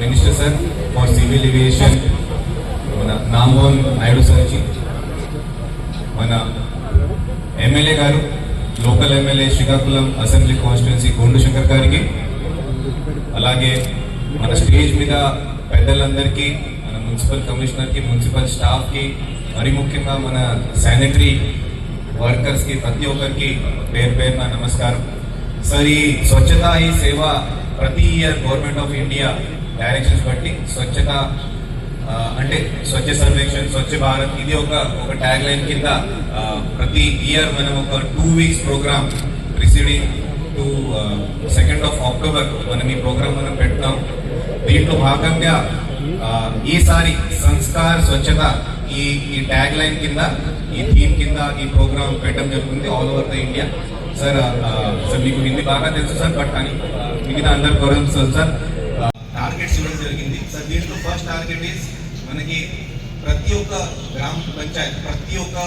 Minister sir for civil aviation మన నామోహన్ నాయుడు సార్కి మన ఎమ్మెల్యే గారు local MLA Srikakulam assembly constituency Gondu Shankar గారికి అలాగే మన స్టేజ్ మీద పెద్దలందరికీ మన మున్సిపల్ కమిషనర్కి మున్సిపల్ స్టాఫ్కి మరి ముఖ్యంగా మన శానిటరీ వర్కర్స్కి ప్రతి ఒక్కరికి పేరు పేరున నమస్కారం. సార్ ఈ స్వచ్ఛత ఈ సేవ ప్రతి year government of India directions బట్టి స్వచ్ఛత అంటే స్వచ్ఛ సర్వేక్షణ్ స్వచ్ఛ భారత్ ఇది ఒక ఒక ట్యాగ్ లైన్ కింద ప్రతి ఇయర్ మనం ఒక two weeks programme preceding to second of October మనం ఈ ప్రోగ్రామ్ మనం పెడతాం. దీంట్లో భాగంగా ఈసారి సంస్కార్ స్వచ్ఛత ఈ ఈ ట్యాగ్ లైన్ కింద ఈ థీమ్ కింద ఈ ప్రోగ్రామ్ పెట్టడం జరుగుతుంది all over the India sir sir మీకు హిందీ బాగా తెలుసు సార్ బట్ కానీ మిగతా అందరు గౌరవం సార్ ఇవ్వడం జరిగింది. సార్ దీంట్లో ఫస్ట్ టార్గెట్ ఇస్ మనకి ప్రతి ఒక్క గ్రామ పంచాయత్ ప్రతి ఒక్క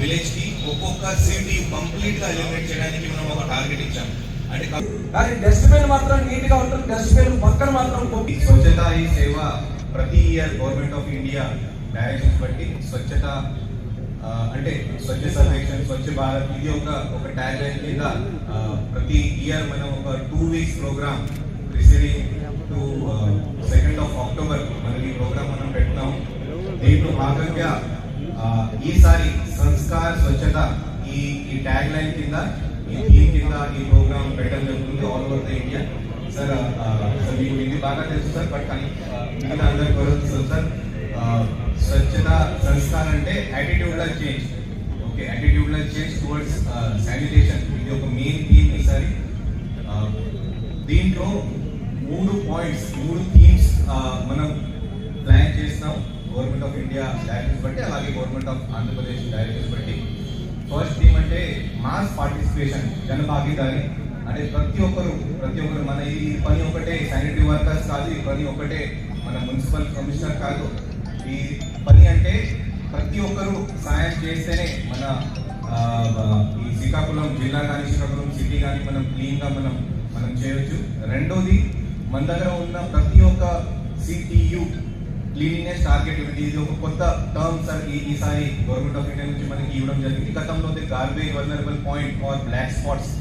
విలేజ్కి ఒక్కొక్క సిటీ కంప్లీట్గా ఎలిమినేట్ చేయడానికి మనం ఒక టార్గెట్ ఇచ్చాం. అంటే కానీ డస్ట్బిన్ మాత్రం నీట్గా ఉంటుంది. డస్ట్బిన్ పక్కన మాత్రం స్వచ్ఛత ఈ సేవ ప్రతి year government of India directions బట్టి స్వచ్ఛత అంటే స్వచ్ఛ సర్వేక్షణ్ స్వచ్ఛ భారత్ ఇది ఒక ఒక ట్యాగ్ లైన్ కింద ప్రతి ఇయర్ మనం ఒక two weeks programme preceding to second of October మనం ఈ ప్రోగ్రామ్ మనం పెడతాం దీంట్లో భాగంగా ఈసారి సంస్కార్ స్వచ్ఛత ఈ ఈ ట్యాగ్ లైన్ కింద ఈ థీమ్ కింద ఈ ప్రోగ్రామ్ పెట్టడం జరుగుతుంది all over the India sir sir మీకు ఇది బాగా తెలుసు సార్ బట్ కానీ మిగతా అందరికి కూడా సార్ స్వచ్ఛత సంస్కారం అంటే attitudinal change okay attitudinal change towards sanitation ఇది ఒక మెయిన్ థీమ్ ఈసారి. దీంట్లో మూడు పాయింట్స్ మూడు థీమ్స్ మనం ప్లాన్ చేస్తాం గవర్నమెంట్ ఆఫ్ ఇండియా డైరెక్టర్స్ బట్టి అలాగే గవర్నమెంట్ ఆఫ్ ఆంధ్రప్రదేశ్ డైరెక్టర్స్ బట్టి. ఫస్ట్ థీమ్ అంటే మాస్ పార్టిసిపేషన్ జన భాగీదారి. అంటే ప్రతి ఒక్కరు ప్రతి ఒక్కరు మన ఈ పని ఒకటే శానిటరీ వర్కర్స్ కాదు ఈ పని ఒకటే మన మున్సిపల్ కమిషనర్ కాదు. ఈ పని అంటే ప్రతి ఒక్కరు సాయం చేస్తేనే మన ఈ శ్రీకాకుళం జిల్లా కానీ శ్రీకాకుళం సిటీ కానీ మనం క్లీన్గా మనం మనం చేయొచ్చు రెండోది మన దగ్గర ఉన్న ప్రతి ఒక్క సిటియు క్లీనినెస్ టార్గెట్ ఇది ఇది ఒక కొత్త టర్మ్ సార్ ఈ ఈసారి గవర్నమెంట్ ఆఫ్ ఇండియా నుంచి మనకి ఇవ్వడం జరిగింది. గతంలో garbage vulnerable point or black spots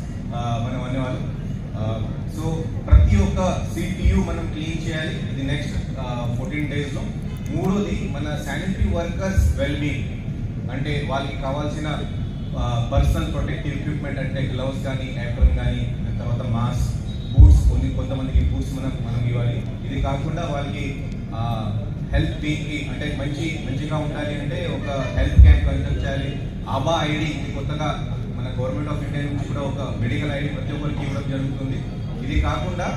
మనం అనేవాళ్ళు. సో ప్రతి ఒక్క సిటియు మనం క్లీన్ చేయాలి. ఇది నెక్స్ట్ ఫోర్టీన్ డేస్లో మూడోది మన శానిటరీ వర్కర్స్ వెల్బీయింగ్ అంటే వాళ్ళకి కావాల్సిన పర్సనల్ ప్రొటెక్టివ్ ఎక్విప్మెంట్ అంటే గ్లౌస్ కానీ ఏప్రన్ కానీ తర్వాత మాస్క్ బూట్స్ కొన్ని కొంతమందికి బూట్స్ మనం మనం ఇవ్వాలి. ఇది కాకుండా వాళ్ళకి హెల్త్కి అంటే మంచి మంచిగా ఉండాలి అంటే ఒక హెల్త్ క్యాంప్ కండక్ట్ చేయాలి. ఆబా ఐడి ఇది కొత్తగా మన గవర్నమెంట్ ఆఫ్ ఇండియా నుంచి కూడా ఒక మెడికల్ ఐడి ప్రతి ఒక్కరికి ఇవ్వడం జరుగుతుంది. ఇది కాకుండా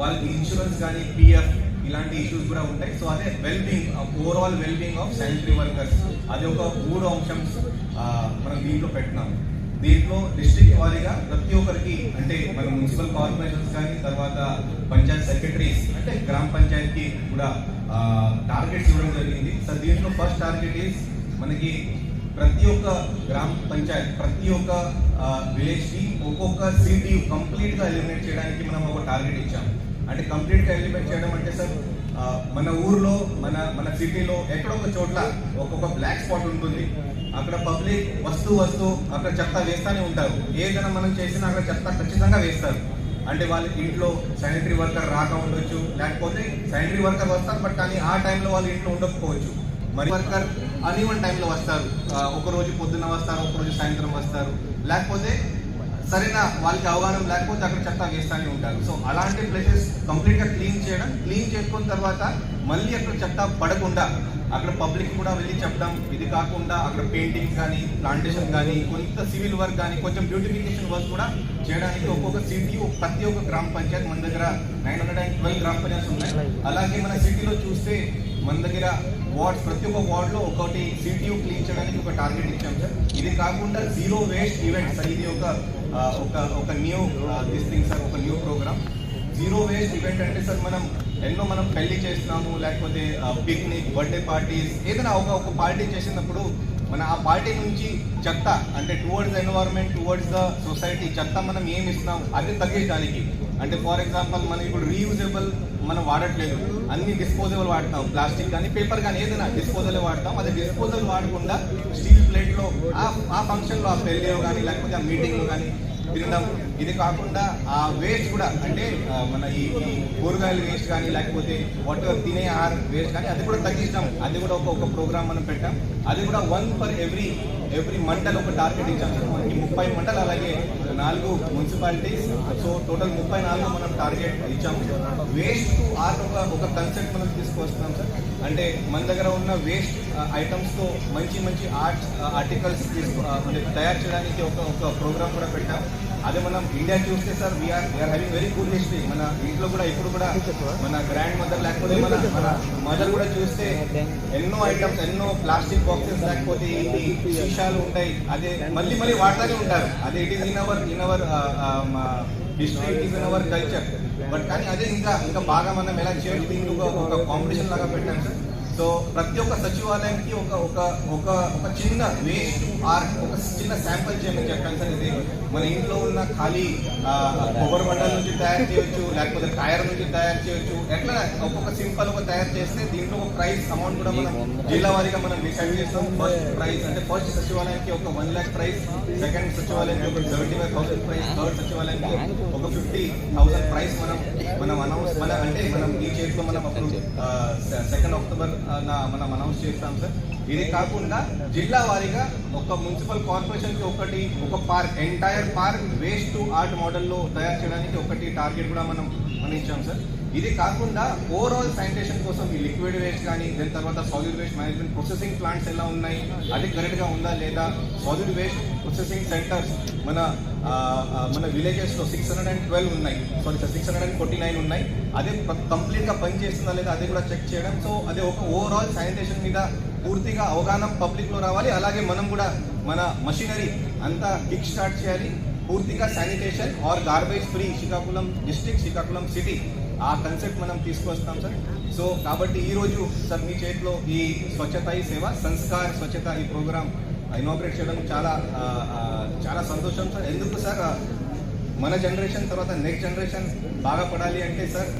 వాళ్ళకి ఇన్సూరెన్స్ కానీ పిఎఫ్ ఇలాంటి ఇష్యూస్ కూడా ఉంటాయి. సో అదే wellbeing overall wellbeing of sanitary workers అది ఒక మూడు అంశం మనం దీంట్లో పెట్టినాము. దీంట్లో డిస్ట్రిక్ట్ వారీగా ప్రతి ఒక్కరికి అంటే మన మున్సిపల్ కార్పొరేషన్స్ కానీ తర్వాత పంచాయత్ సెక్రటరీస్ అంటే గ్రామ పంచాయతీకి కూడా టార్గెట్స్ ఇవ్వడం జరిగింది. సో దీంట్లో ఫస్ట్ టార్గెట్ ఈస్ మనకి ప్రతి ఒక్క గ్రామ పంచాయత్ ప్రతి ఒక్క విలేజ్కి ఒక్కొక్క సిటీ కంప్లీట్గా ఎలిమినేట్ చేయడానికి మనం ఒక టార్గెట్ ఇచ్చాము. అంటే కంప్లీట్గా ఎలిమినేట్ చేయడం అంటే సార్ మన ఊర్లో మన మన సిటీలో ఎక్కడో ఒక చోట్ల ఒక్కొక్క బ్లాక్ స్పాట్ ఉంటుంది. అక్కడ పబ్లిక్ వస్తూ వస్తూ అక్కడ చెత్త వేస్తానే ఉంటారు. ఏదైనా మనం చేసినా అక్కడ చెత్త ఖచ్చితంగా వేస్తారు. అంటే వాళ్ళ ఇంట్లో శానిటరీ వర్కర్ రాక ఉండొచ్చు లేకపోతే శానిటరీ వర్కర్ వస్తారు బట్ కానీ ఆ టైంలో వాళ్ళు ఇంట్లో ఉండకపోవచ్చు. మరి వర్కర్ అన్ఈవన్ టైంలో వస్తారు. ఒక రోజు పొద్దున్న వస్తారు ఒక రోజు సాయంత్రం వస్తారు. లేకపోతే సరైన వాళ్ళకి అవగాహన లేకపోతే అక్కడ చెత్త వేస్తూనే ఉంటారు. సో అలాంటి ప్లేసెస్ కంప్లీట్గా క్లీన్ చేయడం క్లీన్ చేసుకున్న తర్వాత మళ్ళీ అక్కడ చెత్త పడకుండా అక్కడ పబ్లిక్ కూడా వెళ్ళి చెప్పడం ఇది కాకుండా అక్కడ పెయింటింగ్ కానీ ప్లాంటేషన్ కానీ కొంత సివిల్ వర్క్ కానీ కొంచెం బ్యూటిఫికేషన్ వర్క్ కూడా చేయడానికి ఒక్కొక్క సిటీ ప్రతి ఒక్క గ్రామ పంచాయత్ మన దగ్గర నైన్ హండ్రెడ్ అండ్ ట్వెల్వ్ గ్రామ పంచాయత్ ఉన్నాయి. అలాగే మన సిటీలో చూస్తే మన దగ్గర వార్డ్స్ ప్రతి ఒక్క వార్డ్లో ఒకటి సిటీయు క్లీన్ చేయడానికి ఒక టార్గెట్ ఇచ్చాం సార్. ఇది కాకుండా జీరో వేస్ట్ ఈవెంట్ సార్. ఇది ఒక ఒక ఒక న్యూ దిస్ థింగ్ సార్ ఒక new programme zero waste event అంటే సార్ మనం ఎన్నో మనం పెళ్ళి చేస్తున్నాము లేకపోతే పిక్నిక్ బర్త్డే పార్టీస్ ఏదైనా ఒక ఒక పార్టీ చేసినప్పుడు మన ఆ పార్టీ నుంచి చెత్త అంటే towards environment towards the society చెత్త మనం ఏమి ఇస్తున్నాం అది తగ్గించడానికి. అంటే ఫర్ ఎగ్జాంపుల్ మనం ఇప్పుడు రీయూజబుల్ మనం వాడట్లేదు. అన్ని డిస్పోజబుల్ వాడతాం. ప్లాస్టిక్ కానీ పేపర్ కానీ ఏదైనా డిస్పోజల్ వాడతాం. అది డిస్పోజల్ వాడకుండా స్టీల్ ప్లేట్లో ఆ ఆ ఫంక్షన్లో ఆ పెళ్ళిలో కానీ లేకపోతే ఆ మీటింగ్లో కానీ తినడం ఇది కాకుండా ఆ వేస్ట్ కూడా అంటే మన ఈ కూరగాయలు కూరగాయల వేస్ట్ కానీ లేకపోతే వాట్ తినే ఆహార వేస్ట్ కానీ అది కూడా తగ్గించాం అది కూడా ఒక ఒక ప్రోగ్రామ్ మనం పెట్టాం. అది కూడా one per every every mandal ఒక టార్గెట్ ఇచ్చాం. సార్ మనకి ముప్పై మంటలు అలాగే నాలుగు మున్సిపాలిటీస్. సో టోటల్ ముప్పై నాలుగు మనం టార్గెట్ ఇచ్చాము. వేస్ట్ టు ఆర్ట్ ఒక ఒక కన్సెప్ట్ మనం తీసుకొస్తున్నాం సార్ అంటే మన దగ్గర ఉన్న వేస్ట్ ఐటమ్స్తో uh, మంచి మంచి ఆర్ట్ ఆర్టికల్స్ uh, తీసుకు uh, అంటే తయారు చేయడానికి ఒక ఒక ప్రోగ్రామ్ కూడా పెట్టాం. అదే మనం ఇండియా చూస్తే sir we are we are having very good history మన ఇంట్లో కూడా ఇప్పుడు కూడా మన గ్రాండ్ మదర్ లేకపోతే మన మన మదర్ కూడా చూస్తే ఎన్నో ఐటమ్స్ ఎన్నో ప్లాస్టిక్ బాక్సెస్ లేకపోతే ఈ విషయాలు ఉంటాయి. అదే మళ్ళీ మళ్ళీ వాడతానే ఉంటారు. అదే it is in our in our history it is in our culture but కానీ అదే ఇంకా ఇంకా బాగా మనం ఎలా చేయొచ్చు దీనికి ఒక ఒక కాంపిటీషన్ లాగా పెట్టాం సార్ సో ప్రతి ఒక్క సచివాలయానికి ఒక ఒక ఒక ఒక చిన్న వేస్ట్ ఆర్ ఒక చిన్న శాంపుల్ చేయమని చెప్పాను సార్ ఇది మన ఇంట్లో ఉన్న ఖాళీ కొబ్బరి బండల నుంచి తయారు చేయొచ్చు లేకపోతే టైర్ నుంచి తయారు చేయొచ్చు. ఎట్లా ఒక్కొక్క సింపుల్ ఒక తయారు చేస్తే దీంట్లో ఒక ప్రైస్ అమౌంట్ కూడా మనం జిల్లా వారీగా మనం డిసైడ్ చేస్తాం. ఫస్ట్ ప్రైస్ అంటే ఫస్ట్ సచివాలయానికి ఒక వన్ ల్యాక్ ప్రైస్ సెకండ్ సచివాలయానికి ఒక seventy five thousand prize third సచివాలయానికి ఒక ఫిఫ్టీ థౌసండ్ ప్రైస్ మనం మనం అనౌన్స్ మన అంటే మనం ఈ చేతిలో మనం అప్పుడు సెకండ్ అక్టోబర్ మనం అనౌన్స్ చేస్తాం సార్. ఇది కాకుండా జిల్లా వారీగా ఒక మున్సిపల్ కార్పొరేషన్కి ఒకటి ఒక park entire park waste to art మోడల్లో తయారు చేయడానికి ఒకటి టార్గెట్ కూడా మనం మనం ఇచ్చాం సార్. ఇది కాకుండా ఓవరాల్ శానిటేషన్ కోసం ఈ లిక్విడ్ వేస్ట్ కానీ దాని తర్వాత solid waste management processing plants ఎలా ఉన్నాయి అది కరెక్ట్గా ఉందా లేదా సాలిడ్ వేస్ట్ ప్రొసెసింగ్ సెంటర్స్ మన మన విలేజెస్లో సిక్స్ హండ్రెడ్ అండ్ ట్వెల్వ్ ఉన్నాయి. Sorry sir six hundred and forty nine ఉన్నాయి. అదే కంప్లీట్గా పనిచేస్తుందా లేదా అది కూడా చెక్ చేయడం. సో అదే ఒక ఓవరాల్ శానిటేషన్ మీద పూర్తిగా అవగాహన పబ్లిక్లో రావాలి. అలాగే మనం కూడా మన మషినరీ అంతా కిక్ స్టార్ట్ చేయాలి. పూర్తిగా sanitation or garbage free Srikakulam district Srikakulam city ఆ కన్సెప్ట్ మనం తీసుకొస్తాం సార్ సో కాబట్టి ఈరోజు సార్ మీ చేతిలో ఈ స్వచ్ఛత ఈ సేవ సంస్కార్ స్వచ్ఛత ఈ ప్రోగ్రామ్ ఇనాగ్రేట్ చేయడం చాలా చాలా సంతోషం సార్. ఎందుకు సార్ మన జనరేషన్ తర్వాత నెక్స్ట్ జనరేషన్ బాగా పడాలి అంటే సార్?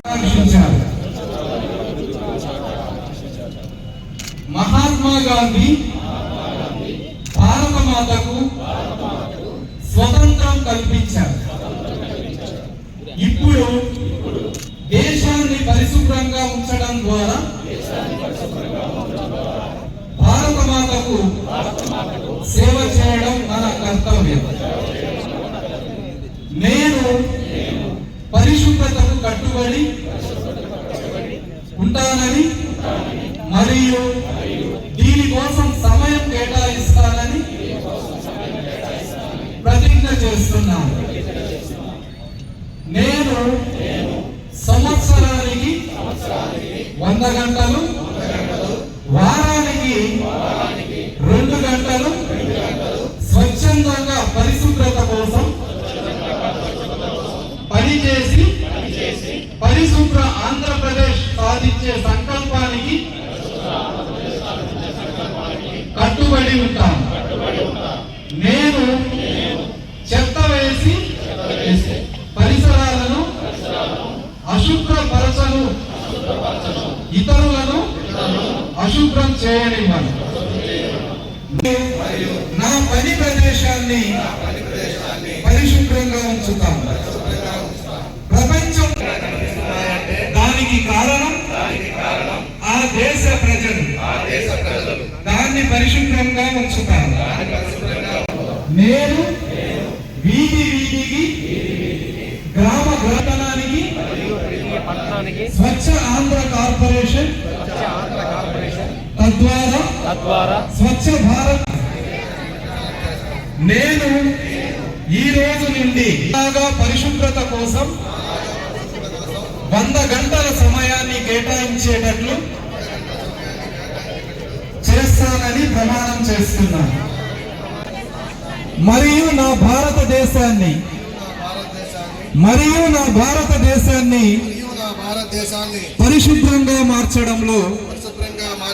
మహాత్మా గాంధీ భారత మాతకు స్వతంత్రం కల్పించారు. ఇప్పుడు దేశాన్ని పరిశుభ్రంగా ఉంచడం ద్వారా భారత మాతకు సేవ చేయడం మన కర్తవ్యం. నేను పరిశుభ్రతకు కట్టుబడి ఉంటానని మరియు దీనికోసం సమయం కేటాయిస్తానని ప్రతిజ్ఞ చేస్తున్నాను. నేను సంవత్సరానికి వంద గంటలు సాధించే సంకల్పానికి కట్టుబడి ఉంటాను నేను చెత్త వేసి పరిసరాలను అశుభ్రపరచను. ఇతరులను అశుభ్రం చేయనివ్వను. నా పని ప్రదేశాన్ని దాన్ని పరిశుభ్రంగా ఉంచుతాను నేను వీధి వీధికి గ్రామ పట్టణానికి స్వచ్ఛ ఆంధ్ర కార్పొరేషన్ తద్వారా తద్వారా స్వచ్ఛ భారత్. నేను ఈ రోజు నుండి బాగా పరిశుభ్రత కోసం వంద గంటల సమయాన్ని కేటాయించేటట్లు చేస్తానని ప్రమాణం చేస్తున్నాను మరియు నా భారతదేశాన్ని మరియు నా భారతదేశాన్ని మరియు నా భారతదేశాన్ని పరిశుభ్రంగా మార్చడంలో పరిశుభ్రంగా